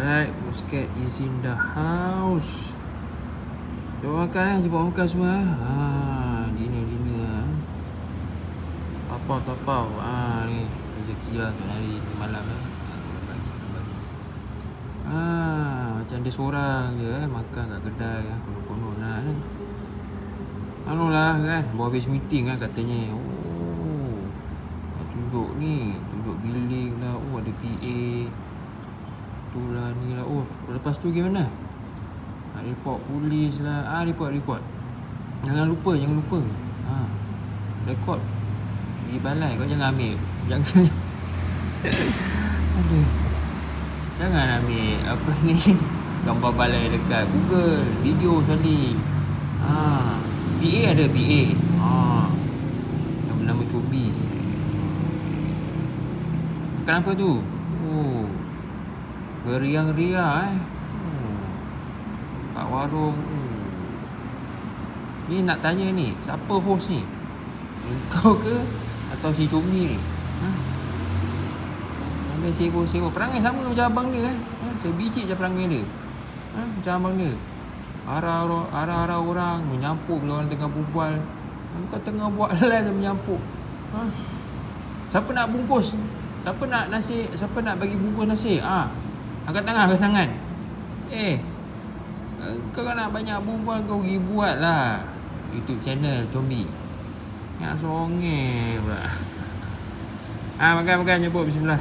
Alright, Muscat is in the house. Jom makan eh, jemput makan semua eh. Ha, dinner dinner ah. Tapau tapau. Ha ni rezeki lah tu hari malam eh. Ha. Ha, macam dia seorang je eh makan kat kedai eh. Konon-konon lah kan. Anu lah kan, baru habis meeting kan katanya. Oh, tunjuk ni, tunjuk billing lah. Oh, ada PA. Tu lah ni lah. Oh, lepas tu gimana? Nak report polis lah. Ah, report, report. Jangan lupa, jangan lupa. Ha. Rekod. Pergi balai kau jangan ambil. Jangan. Aduh. Jangan ambil apa ni. Gambar balai dekat Google. Video tadi. Ha. PA ada PA. Ha. Yang bernama Chobi. Kenapa tu? Oh. Beriang-riang eh. Oh. Kat warung. Oh. Ni nak tanya ni, siapa host ni? Kau ke atau si Chobi ni? Ha? Sambil sibuk-sibuk. Perangai sama macam abang dia eh. Ha? Sebiji je perangai dia. Ha? Macam abang dia. Arah arah orang menyampuk bila orang tengah berbual. Kau tengah buat live dia menyampuk. Ha? Siapa nak bungkus? Siapa nak nasi? Siapa nak bagi bungkus nasi? Ah. Ha? Angkat tangan, angkat tangan. Eh. Kau nak banyak berbual kau pergi buat lah. YouTube channel Combi. Nak songeh pula. Ah ha, makan makan nyebut bismillah.